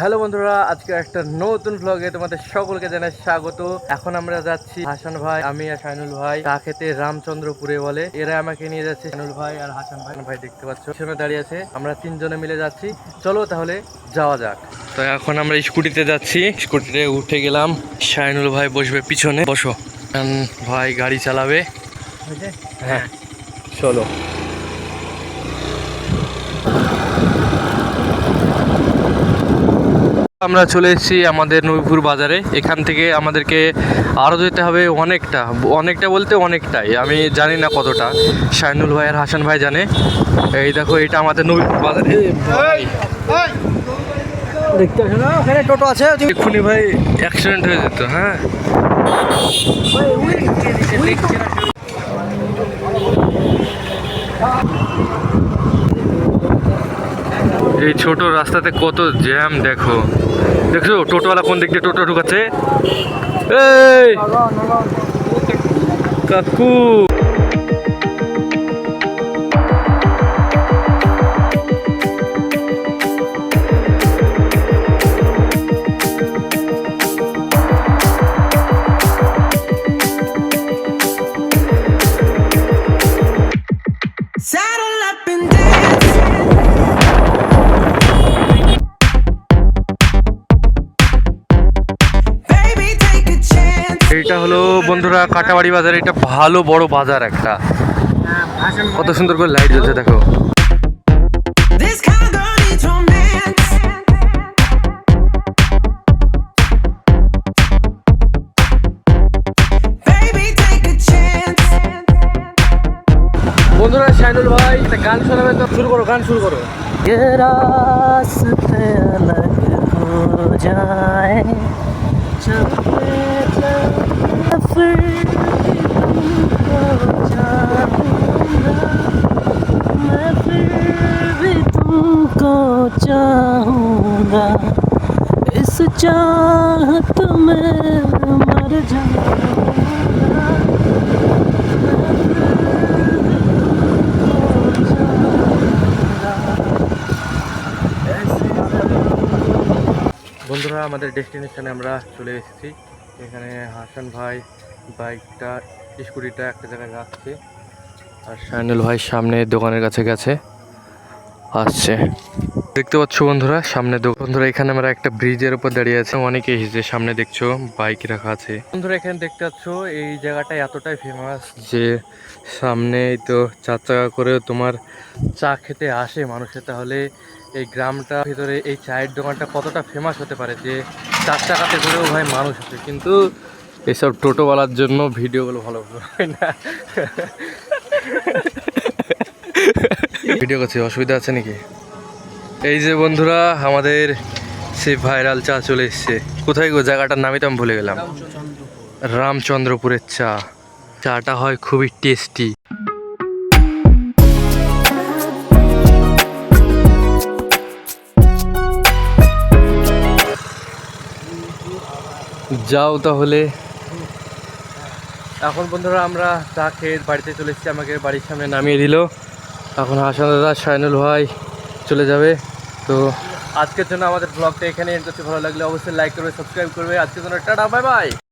Hello বন্ধুরা আজকে একটা নতুন ভ্লগে তোমাদের সকলকে জানাই স্বাগত। এখন আমরা যাচ্ছি হাসান ভাই আমি আর শাইনুল ভাই চা খেতে রামচন্দ্রপুরে বলে। এরা আমাকে নিয়ে যাচ্ছে শাইনুল ভাই আর হাসান ভাই। ভাই দেখতে পাচ্ছ পিছনে দাঁড়িয়ে আছে। আমরা তিনজনে মিলে যাচ্ছি। চলো তাহলে যাওয়া যাক। তো এখন আমরা স্কুটিতে যাচ্ছি। স্কুটিতে উঠে গেলাম। শাইনুল ভাই বসবে পিছনে। বসো। ভাই গাড়ি চালাবে। হ্যাঁ চলো। আমরা চলে এসেছি আমাদের নবীপুর বাজারে। এখান থেকে আমাদেরকে আরও যেতে হবে অনেকটা অনেকটা বলতে অনেকটাই। আমি জানি না কতটা। শাইনুল ভাই আর হাসান ভাই জানে। এই দেখো এটা আমাদের নবীপুর বাজারে। দেখতে আসো না? ওখানে টোটো আছে এক্ষুনি ভাই অ্যাক্সিডেন্ট হয়ে যেত হ্যাঁ। এই ছোট রাস্তাতে কত জ্যাম, দেখো। দেখছ? টোটোওয়ালা কোন দিক দিয়ে টোটো ঢুকাচ্ছে? এই! কাকু! এইটা হলো বন্ধুরা কাটাবাড়ি বাজার এটা ভালো বড় বাজার একটা। কত সুন্দর করে লাইট জ্বলছে দেখো. বন্ধুরা শাইনুল ভাই একটা গান শোনাবে তো? শুরু করো গান শুরু করো। चाहूंगा इस चाहत में मर जाऊंगा বন্ধুরা আমাদের ডেস্টিনেশনে আমরা চলে এসেছি এখানে হাসান ভাই বাইকটা স্কুটিটা একটা জায়গায় রাখছে আর শাইনুল ভাই সামনে দোকানের কাছে গেছে আসছে দেখতে পাচ্ছ বন্ধুরা, সামনে বন্ধুরা, এখানে আমরা একটা ব্রিজের উপর দাঁড়িয়ে আছি। অনেকে এসেছে সামনে দেখছ, বাইক রাখা আছে। বন্ধুরা, এখানে দেখতে পাচ্ছ, এই জায়গাটা এতটাই ফেমাস যে সামনে তো চার চাকা করে তোমার চা খেতে আসে মানুষে। তাহলে এই গ্রামটা ভিতরে এই চায়ের দোকানটা কতটা ফেমাস হতে পারে যে চার চাকাতে করেও ভাই মানুষ আছে? কিন্তু এসব টোটোওয়ালার জন্য ভিডিওগুলো ভালো হয় না। ভিডিও করছি, অসুবিধা আছে নাকি? এই যে বন্ধুরা, আমাদের সেই ভাইরাল চা চলে এসছে। কোথায় গো? জায়গাটার নামই তো আমি ভুলে গেলাম। রামচন্দ্রপুরের চা। চাটা হয় খুবই টেস্টি। যাও তাহলে। এখন বন্ধুরা, আমরা চা খেয়ে বাড়িতে চলে এসেছি। আমাকে বাড়ির সামনে নামিয়ে দিল। এখন হাসান দাদা শাইনুল ভাই চলে যাবে। তো আজকের জন্য আমাদের ব্লগটা এখানে এন্ড করতে ভালো লাগলে অবশ্যই লাইক করবে সাবস্ক্রাইব করবে। আজকের জন্য টাটা বাই বাই